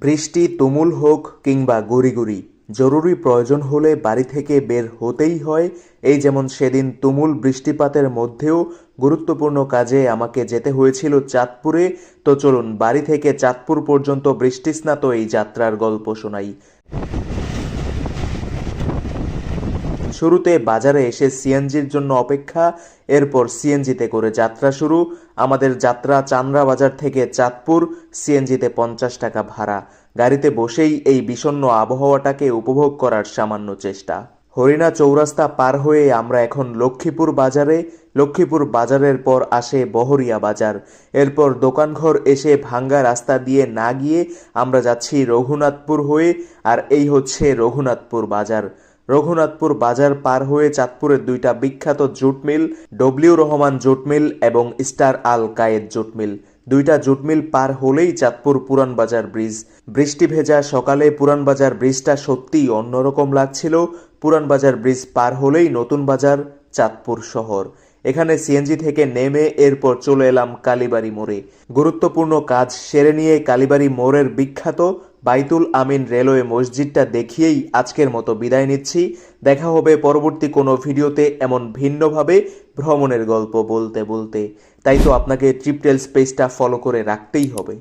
বৃষ্টি তুমুল হোক কিংবা গুড়ি জরুরি প্রয়োজন হলে বাড়ি থেকে বের হতেই হয়। এই যেমন সেদিন তুমুল বৃষ্টিপাতের মধ্যেও গুরুত্বপূর্ণ কাজে আমাকে যেতে হয়েছিল চাঁদপুরে। তো চলুন বাড়ি থেকে চাঁদপুর পর্যন্ত বৃষ্টিস্নাত এই যাত্রার গল্প শোনাই। শুরুতে বাজারে এসে সিএনজির জন্য অপেক্ষা, এরপর সিএনজিতে করে যাত্রা শুরু। আমাদের যাত্রা চান্দ্রা বাজার থেকে চাঁদপুর, সিএনজিতে পঞ্চাশ টাকা ভাড়া। গাড়িতে বসেই এই বিষণ্ণ আবহাওয়াটাকে উপভোগ করার সামান্য চেষ্টা। হরিণা চৌরাস্তা পার হয়ে আমরা এখন লক্ষ্মীপুর বাজারে। লক্ষ্মীপুর বাজারের পর আসে বহরিয়া বাজার। এরপর দোকানঘর এসে ভাঙ্গা রাস্তা দিয়ে না গিয়ে আমরা যাচ্ছি রঘুনাথপুর হয়ে, আর এই হচ্ছে রঘুনাথপুর বাজার। রঘুনাথপুর বাজার পার হয়ে চাঁদপুরের দুইটা বিখ্যাত jute mill, W Rahman jute mill এবং star Al Kayed jute mill. দুইটা জুট মিল পার হলেই চাঁদপুর পুরান বাজার ব্রিজ। বৃষ্টি ভেজা সকালে পুরান বাজার ব্রিজটা সত্যিই অন্যরকম লাগছিল। পুরান বাজার ব্রিজ পার হলেই নতুন বাজার, চাঁদপুর শহর। এখানে সিএনজি থেকে নেমে এরপর চলে এলাম কালীবাড়ি মোড়ে। গুরুত্বপূর্ণ কাজ সেরে নিয়ে কালীবাড়ি মোড়ের বিখ্যাত বাইতুল আমিন রেলওয়ে মসজিদটা দেখিয়েই আজকের মতো বিদায় নিচ্ছি। দেখা হবে পরবর্তী কোনো ভিডিওতে এমন ভিন্নভাবে ভ্রমণের গল্প বলতে বলতে। তাই তো আপনাকে ট্রিপটেল স্পেসটা ফলো করে রাখতেই হবে।